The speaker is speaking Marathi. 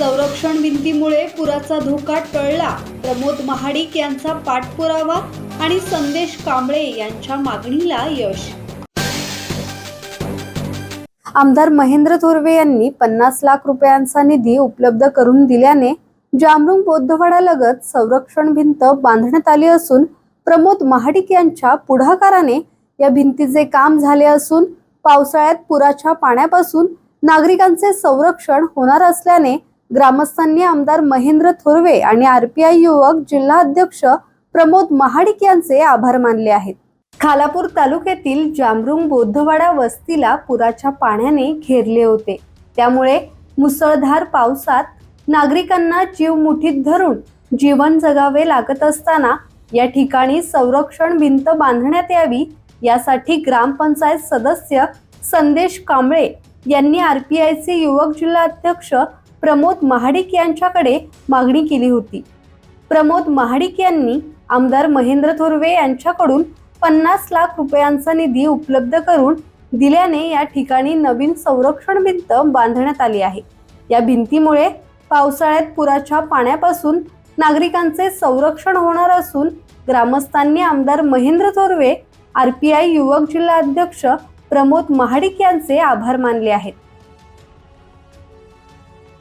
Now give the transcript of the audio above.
संरक्षण भिंतीमुळे पुराचा धोका टळला. प्रमोद महाडिक यांचा पाठपुरावा आणि संदेश कांबळे यांच्या मागणीला यश. आमदार महेंद्र थोरवे यांनी पन्नास लाख रुपयांचा निधी उपलब्ध करून दिल्याने जामरुंग बौद्धवाडालगत संरक्षण भिंत बांधण्यात आली असून प्रमोद महाडिक यांच्या पुढाकाराने या भिंतीचे काम झाले असून पावसाळ्यात पुराच्या पाण्यापासून नागरिकांचे संरक्षण होणार असल्याने ग्रामस्थांनी आमदार महेंद्र थोरवे आणि आरपीआय युवक जिल्हा अध्यक्ष प्रमोद महाडिक यांचे आभार मानले आहेत. खालापूर तालुक्यातील जांबरुंग बोद्धवाडा वस्तीला पुराच्या पाण्याने घेरले होते. त्यामुळे मुसळधार पावसात नागरिकांना जीव मुठीत धरून जीवन जगावे लागत असताना या ठिकाणी संरक्षण भिंत बांधण्यात यावी यासाठी ग्रामपंचायत सदस्य संदेश कांबळे यांनी आरपीआयचे युवक जिल्हाध्यक्ष प्रमोद महाडिक यांच्याकडे मागणी केली होती. प्रमोद महाडिक यांनी आमदार महेंद्र थोरवे यांच्याकडून पन्नास लाख रुपयांचा निधी उपलब्ध करून दिल्याने या ठिकाणी नवीन संरक्षण भिंत बांधण्यात आली आहे. या भिंतीमुळे पावसाळ्यात पुराच्या पाण्यापासून नागरिकांचे संरक्षण होणार असून ग्रामस्थांनी आमदार Mahendra Thorve R P I युवक जिल्हा अध्यक्ष प्रमोद महाडिक यांचे आभार मानले आहेत.